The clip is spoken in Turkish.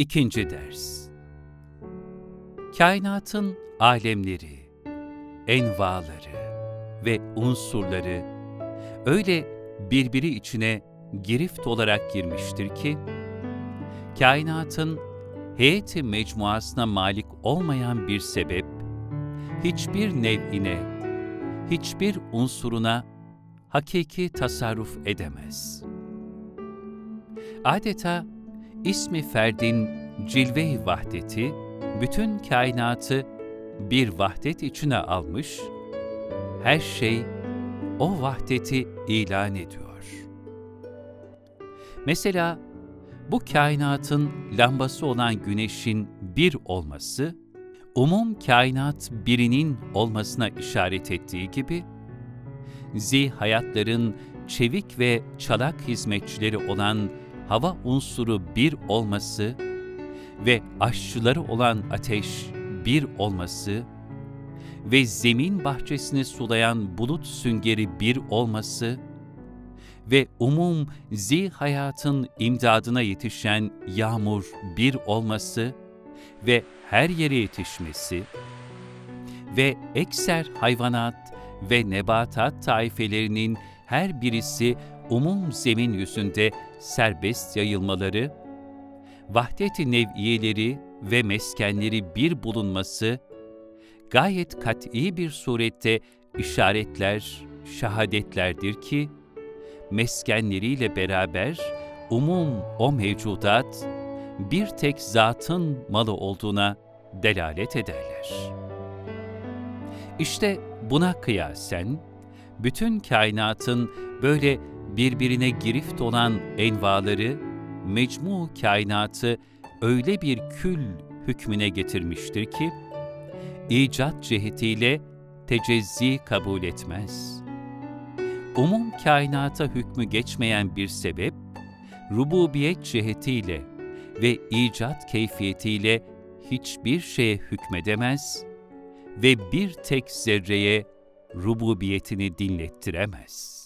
İkinci ders Kainatın alemleri, envaları ve unsurları öyle birbiri içine girift olarak girmiştir ki, kainatın heyeti mecmuasına malik olmayan bir sebep, hiçbir nev'ine, hiçbir unsuruna hakiki tasarruf edemez. Adeta ismi ferdin cilve-i vahdeti, bütün kainatı bir vahdet içine almış, her şey o vahdeti ilan ediyor. Mesela bu kainatın lambası olan güneşin bir olması, umum kainat birinin olmasına işaret ettiği gibi, hayatların çevik ve çalak hizmetçileri olan hava unsuru bir olması ve aşçıları olan ateş bir olması ve zemin bahçesini sulayan bulut süngeri bir olması ve umum zi hayatın imdadına yetişen yağmur bir olması ve her yere yetişmesi ve ekser hayvanat ve nebatat taifelerinin her birisi umum zemin yüzünde serbest yayılmaları, vahdet-i nev'iyeleri ve meskenleri bir bulunması, gayet kat'i bir surette işaretler, şahadetlerdir ki, meskenleriyle beraber umum o mevcudat, bir tek zatın malı olduğuna delalet ederler. İşte buna kıyasen, bütün kainatın böyle birbirine girift olan envaları, mecmu kainatı öyle bir kül hükmüne getirmiştir ki, icat cihetiyle tecezzi kabul etmez. Umum kainata hükmü geçmeyen bir sebep, rububiyet cihetiyle ve icat keyfiyetiyle hiçbir şeye hükmedemez ve bir tek zerreye rububiyetini dinlettiremez.